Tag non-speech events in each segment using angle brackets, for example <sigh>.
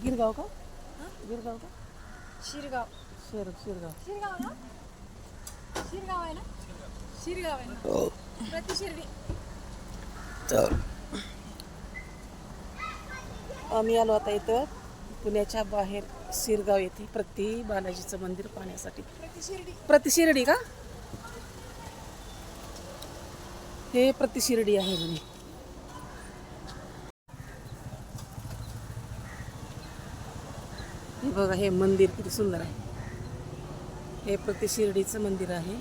गिरगाव का? गिरगाव का? शिरगाव. शेर शिरगाव. शिरगाव ना? शिरगाव आहे ना? शिरगाव आहे हो. ना प्रति शिर्डी. आम्ही आलो आता इथं पुण्याच्या बाहेर शिरगाव येथे प्रति बालाजीचं मंदिर पाहण्यासाठी. प्रति शिर्डी. प्रति शिर्डी का? हे प्रति शिर्डी आहे म्हणे. बघा हे मंदिर किती सुंदर आहे. हे प्रति शिर्डीचं मंदिर आहे.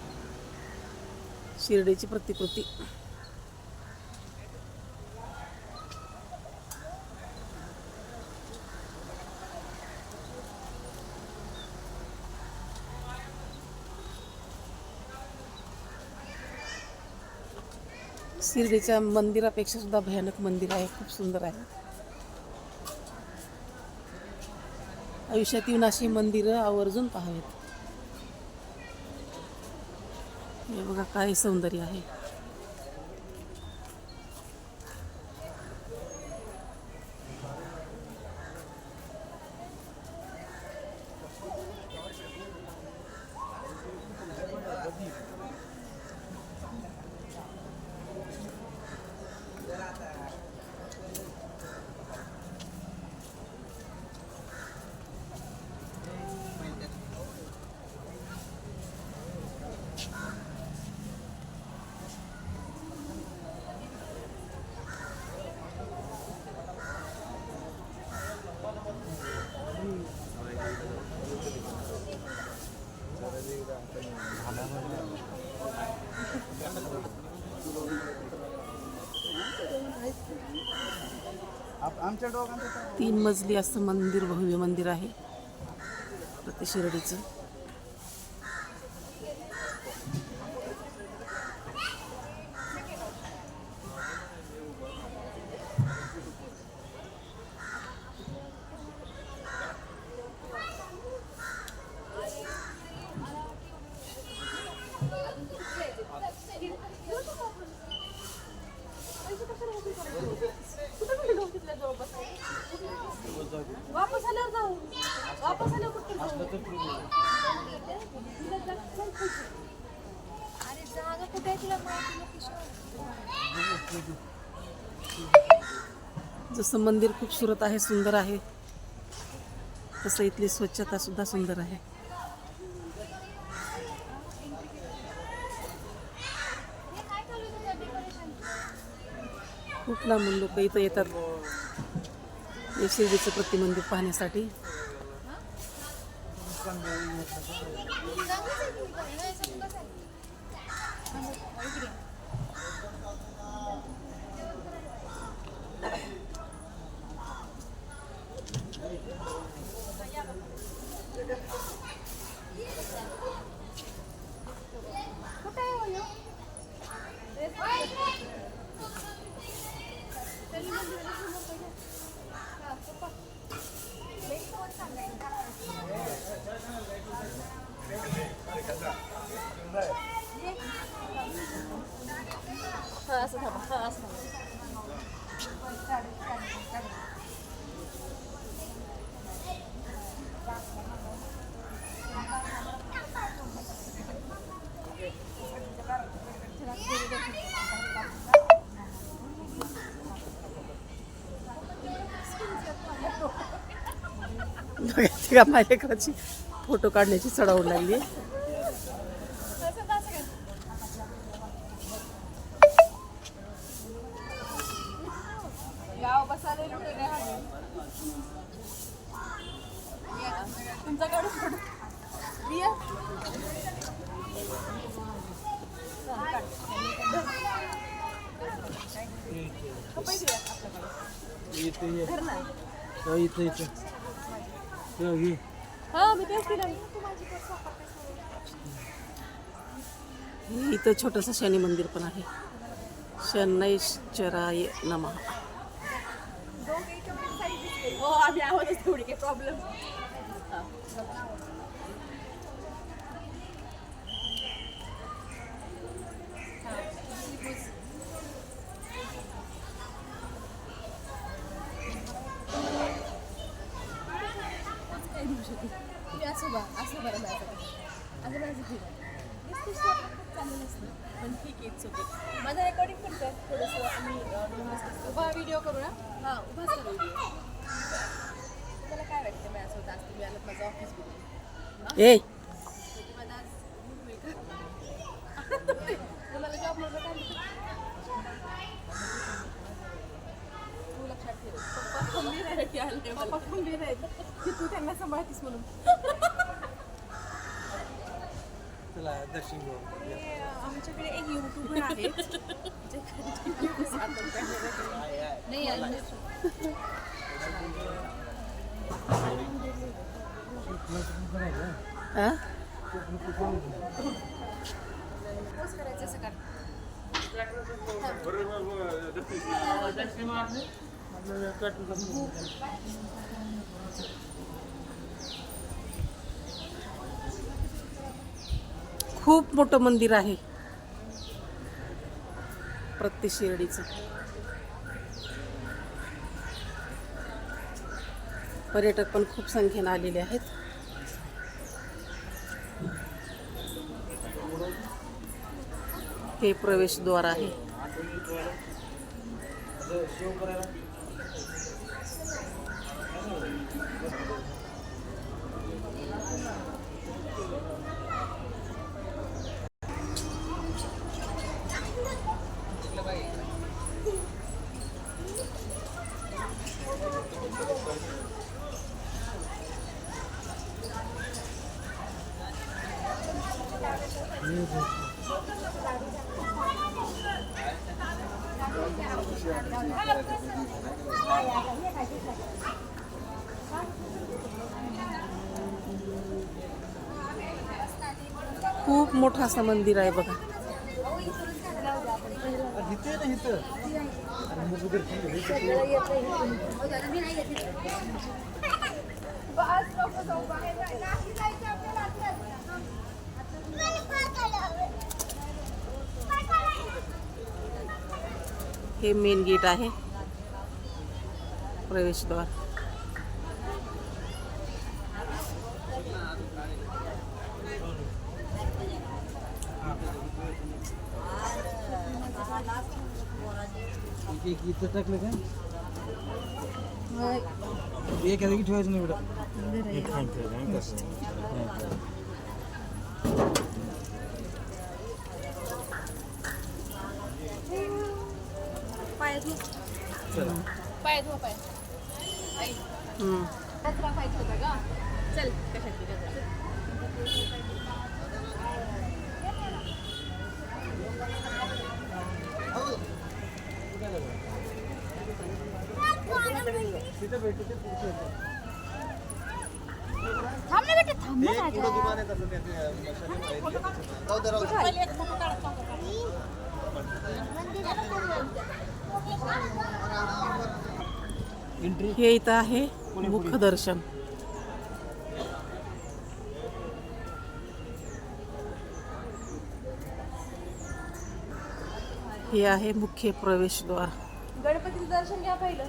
शिर्डीची प्रतिकृती. शिर्डीच्या मंदिरापेक्षा सुद्धा भयानक मंदिर आहे. खूप सुंदर आहे. आयुष्यात येऊन अशी मंदिरं आवर्जून पाहावीत. हे बघा काय सौंदर्य आहे. तीन मजली असं मंदिर भव्य मंदिर आहे. प्रति शिर्डीचं. अरे जागा कुठे तुला माहिती लोकेशन जसं मंदिर खूप सुरत आहे सुंदर आहे तसं इथली स्वच्छता सुद्धा सुंदर आहे. खूप लांबून लोक इथं येतात. शिर्डीचं प्रतिमंदिर पाहण्यासाठी. चांगलंच आहे की पण हे सगळं कसं आहे थांबा, इकडे. कुठे आहे हो ह्यो? ड्रेस चल मंदिराला समोर पहिले. हा, पप्पा. लेक कोण सांगायचं? हा असं थांबा हा असं थांबा बघा ती का माझ्या लेकराची फोटो काढण्याची चढावड लागली असं फोटो रिया चल, काढ. कपडे दिले आपल्याकडे. इथे. हो, इथं इथं हो, मी तेच दिलं. इथं छोटंसं शनी मंदिर पण आहे शनैश्चराय नमः. हो आम्ही आहोतच तेवढी काही प्रॉब्लेम तुम्ही असं बा असं बरं माझं असं माझं ठीक आहे. पण ठीक आहे इट्स ओके माझं रेकॉर्डिंग पण कर थोडंसं आम्ही उभा व्हिडिओ करू ना? हां उभाच करू व्हिडिओ तुम्हाला काय वाटतं माझ्यासोबत आज तुम्ही आलात माझं ऑफिस बघून? ए! माझा आज? तुम्हाला जॉब म्हणलं काय तू लक्षात ठेव. पप्पा खंबीर आहे की आले? पप्पा खंबीर आहेत. की तू त्यांना सांभाळतीस म्हणून? चला दर्शन घेऊ हे, आमच्याकडे एक युट्यूबर आहे जे continuous आपण camera नाही हा? पोस्ट करायचं सकाळ खूप मोठं मंदिर आहे. प्रत्येक शिर्डीचं. पर्यटक पण खूप संख्येनं आलेले आहेत. हे प्रवेशद्वार आहे. खूप मोठं असं मंदिर आहे बघा. <laughs> हे मेन गेट आहे. प्रवेशद्वार एक एक इथं टाकलं का? एक आहे की ठेवायचं नाही एवढं पाय धु चला पाय. कचरा पाहिजे होता का? चल कशाची थांब ना बेटा थांब ना एंट्री हे इथं आहे मुखदर्शन हे आहे मुख्य प्रवेशद्वार. गणपतीचं दर्शन घ्या पहिलं.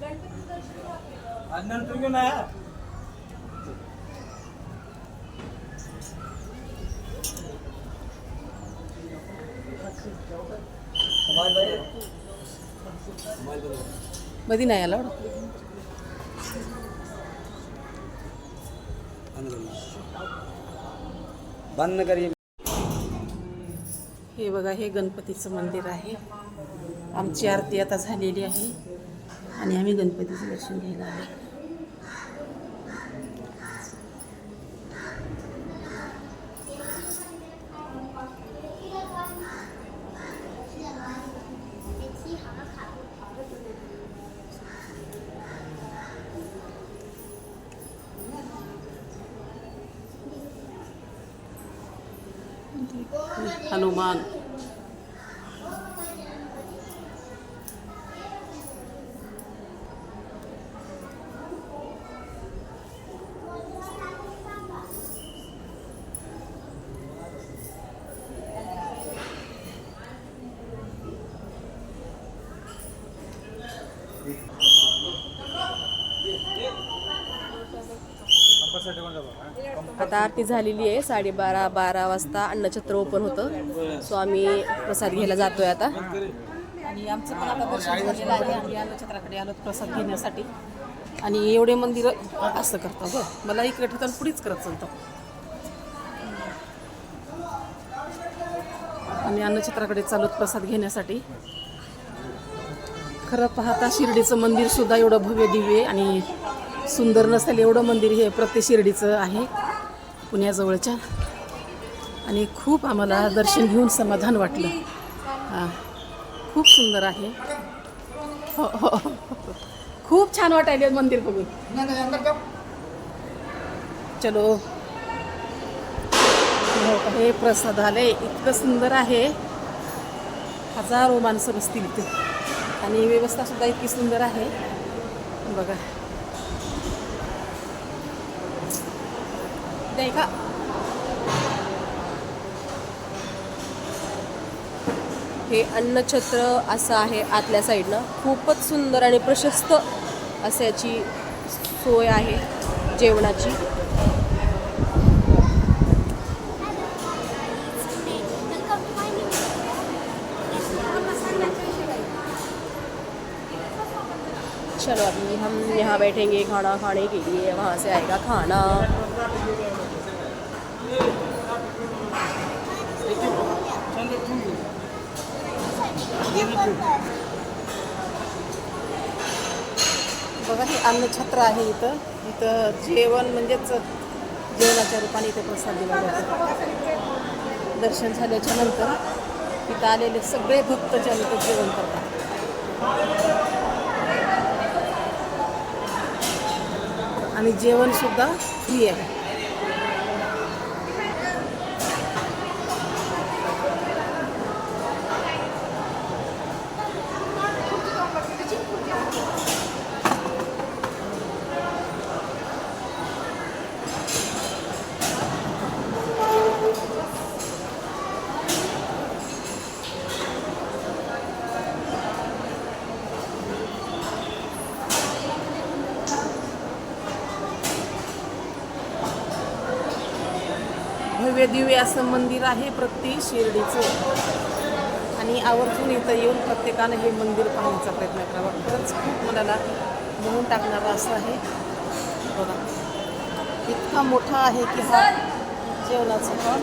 गणपतीचं दर्शन घ्या. पहिलं. मध्ये नाही आला बंद करी हे बघा हे गणपतीचं मंदिर आहे. आमची आरती आता झालेली आहे. आणि आम्ही गणपतीचं दर्शन घ्यायला आलो. आता आरती झालेली आहे साडेबारा बारा वाजता अन्नछत्र ओपन होतं. सो आम्ही प्रसाद घ्यायला जातोय आता. आणि आमचं पण आता दर्शन झालेलं आहे. आम्ही अन्नछत्राकडे आलो प्रसाद घेण्यासाठी. आणि एवढे मंदिर असं करतात हो मला इकडे ठिकाण पुढेच करत चालतं. आम्ही अन्नछत्राकडे चालू प्रसाद घेण्यासाठी. खरं पाहता शिर्डीचं मंदिर सुद्धा एवढं भव्य दिव्य आणि सुंदर नसेल एवढं मंदिर हे प्रत्येक शिर्डीचं आहे. पुण्याजवळच्या. आणि खूप आम्हाला दर्शन घेऊन समाधान वाटलं. हां. खूप सुंदर आहे. हो, हो हो हो. खूप छान वाटायले मंदिर बघून. चलो. हो हे प्रसादालय इतकं सुंदर आहे. हजारो माणसं बसतील इथे. आणि व्यवस्था सुद्धा इतकी सुंदर आहे. बघा. नाही का हे अन्नछत्र असं आहे आतल्या साईडनं. खूपच सुंदर आणि प्रशस्त असं सोय आहे जेवणाची. चलो अभी हम यहाँ बैठेंगे खाना खाने के लिए वहाँ से आएगा खाना. बघा हे अन्नछत्र आहे इथं. इथं जेवण म्हणजेच जेवणाच्या रूपाने इथे प्रसाद दिला जातो. दर्शन झाल्याच्यानंतर इथं आलेले सगळे भक्त जे आहेत जेवण करतात. आणि जेवण सुद्धा फ्री आहे. दिवे दिव्य असं मंदिर आहे प्रत्येक शिर्डीचं. आणि आवर्जून इथं येऊन प्रत्येकानं हे मंदिर पाहण्याचा प्रयत्न करावा. खरंच खूप मनाला मोहून टाकणारं असं आहे. बघा. इतका मोठा आहे की हा जेवणाचा हॉल.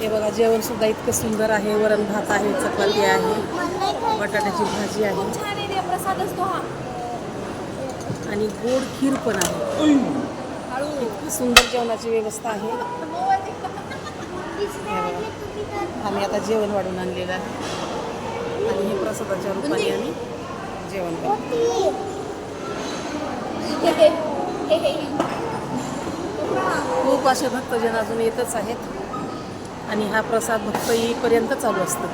हे बघा जेवण सुद्धा इतकं सुंदर आहे. वरण भात आहे चपाती आहे बटाट्याची भाजी आहे छान आहे प्रसाद असतो हा आणि गोड खीर पण आहे. इतकी सुंदर जेवणाची व्यवस्था आहे. हे. आम्ही आता जेवण वाढून आणलेलं आहे. आणि हे प्रसादाच्या रूपाने आम्ही जेवण करतो. खूप असे भक्तजन अजून येतच आहेत. आणि हा प्रसाद भक्त येईपर्यंत चालू असतो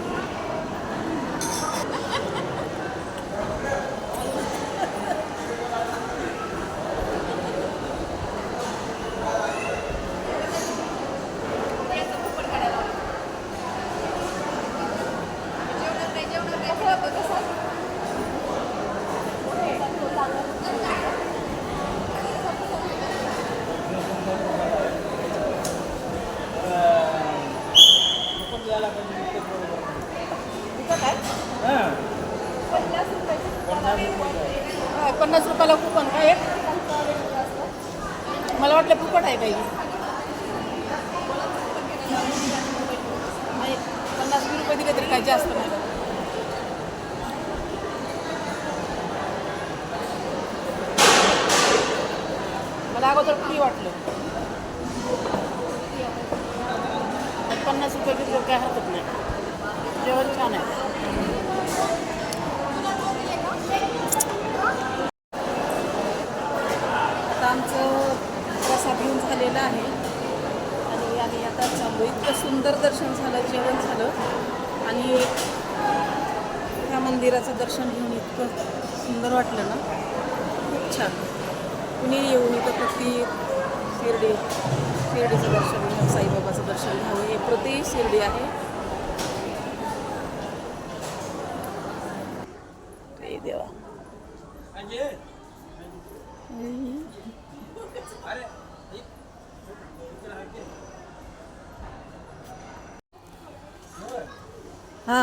पन्नास रुपयाला कुपन काय आहे? मला वाटलं फुकट आहे काही. नाही पन्नास रुपये दिले तरी काही जास्त नाही. मला अगोदर फ्री वाटलं. पन्नास रुपये दिले काय हरकत नाही. जेवण छान आहे आता आमचं प्रसाद घेऊन झालेलं आहे आणि आम्ही इतकं सुंदर दर्शन झालं जेवण झालं. आणि ह्या मंदिराचं दर्शन घेऊन इतकं सुंदर वाटलं ना. खूप छान. कुणी येऊन इथं प्रति शिर्डी शिर्डीचं दर्शन घ्यावं साईबाबाचं दर्शन घ्यावं. हे प्रति शिर्डी आहे हे देवा हा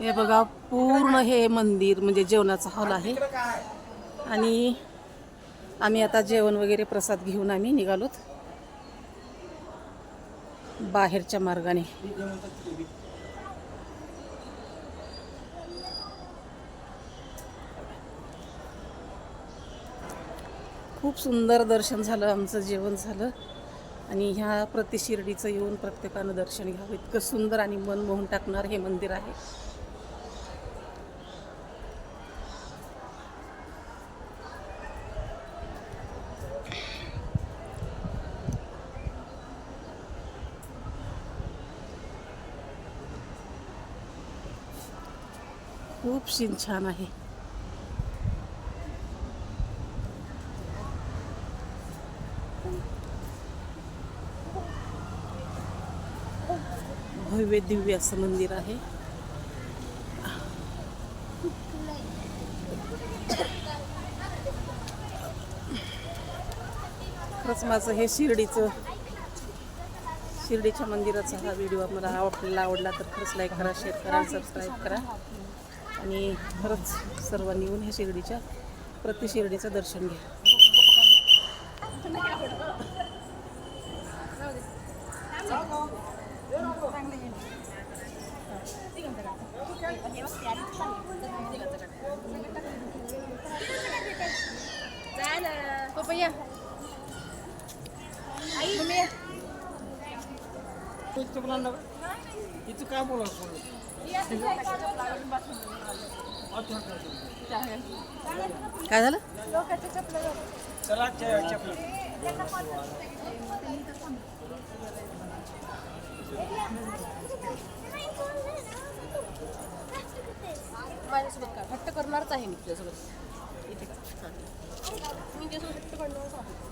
हे बघा पूर्ण हे मंदिर म्हणजे जेवणाचा हॉल आहे. आणि आम्ही आता जेवण वगैरे प्रसाद घेऊन आम्ही निघालोत. बाहेरच्या मार्गाने. खूप सुंदर दर्शन झालं आमचं जेवण झालं. आणि ह्या प्रतिशिर्डीचं येऊन प्रत्येकानं दर्शन घ्यावं. इतकं सुंदर आणि मन मोहून टाकणार हे मंदिर आहे. खूप शिन छान आहे. भव्य दिव्य असं मंदिर आहे. खरंच माझं हे शिर्डीचं शिर्डीच्या मंदिराचा हा व्हिडिओ मला आवडलेला आवडला तर खरंच लाईक करा शेअर करा सबस्क्राईब करा. आणि खरंच सर्वांनी येऊन हे शिर्डीच्या प्रति शिर्डीचं दर्शन घ्या. पपैया आई इथं काय बोला काय झालं? चला चपला. माझ्यासोबत का? हट्ट करणारच आहे मी तुझ्यासोबत. इथे का? हां. मी तुझ्यासोबत हट्ट करणारच आहे.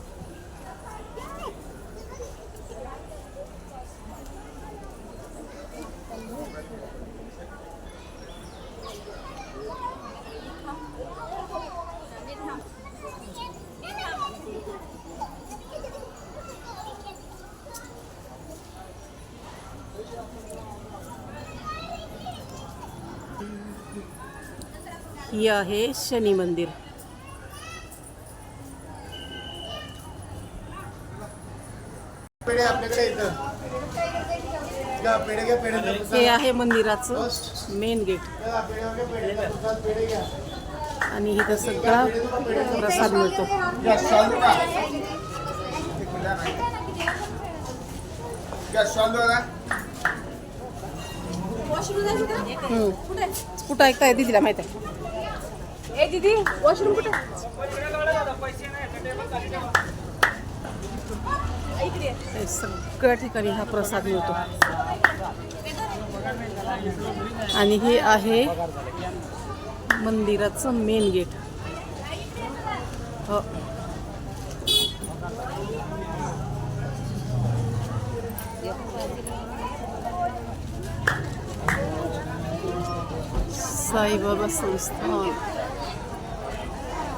ही आहे शनी मंदिर. आपल्याकडे इथं घ्या, पेढे घ्या पेढे घ्या. हे आहे मंदिराचं मेन गेट. आणि इथं सगळा प्रसाद मिळतो. कुठे? कुठं ऐकताय दिदीला माहीत आहे? ए दीदी वॉशरूम कुठे? सगळ्या ठिकाणी हा प्रसाद मिळतो. आणि हे आहे मंदिराचं मेन गेट हो. साईबाबा संस्थान हो.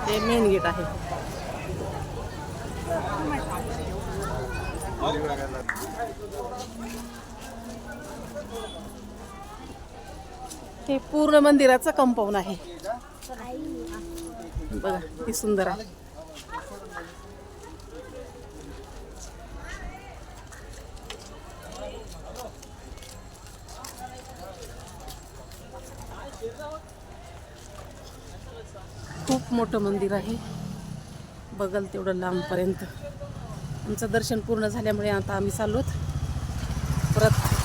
हे. मेन गेट आहे. हे पूर्ण मंदिराचं कंपाऊंड आहे. बघा ती सुंदर आहे. खूप मोठं मंदिर आहे. बघल तेवढं लांबपर्यंत. आमचं दर्शन पूर्ण झाल्यामुळे आता आम्ही चाललोत. परत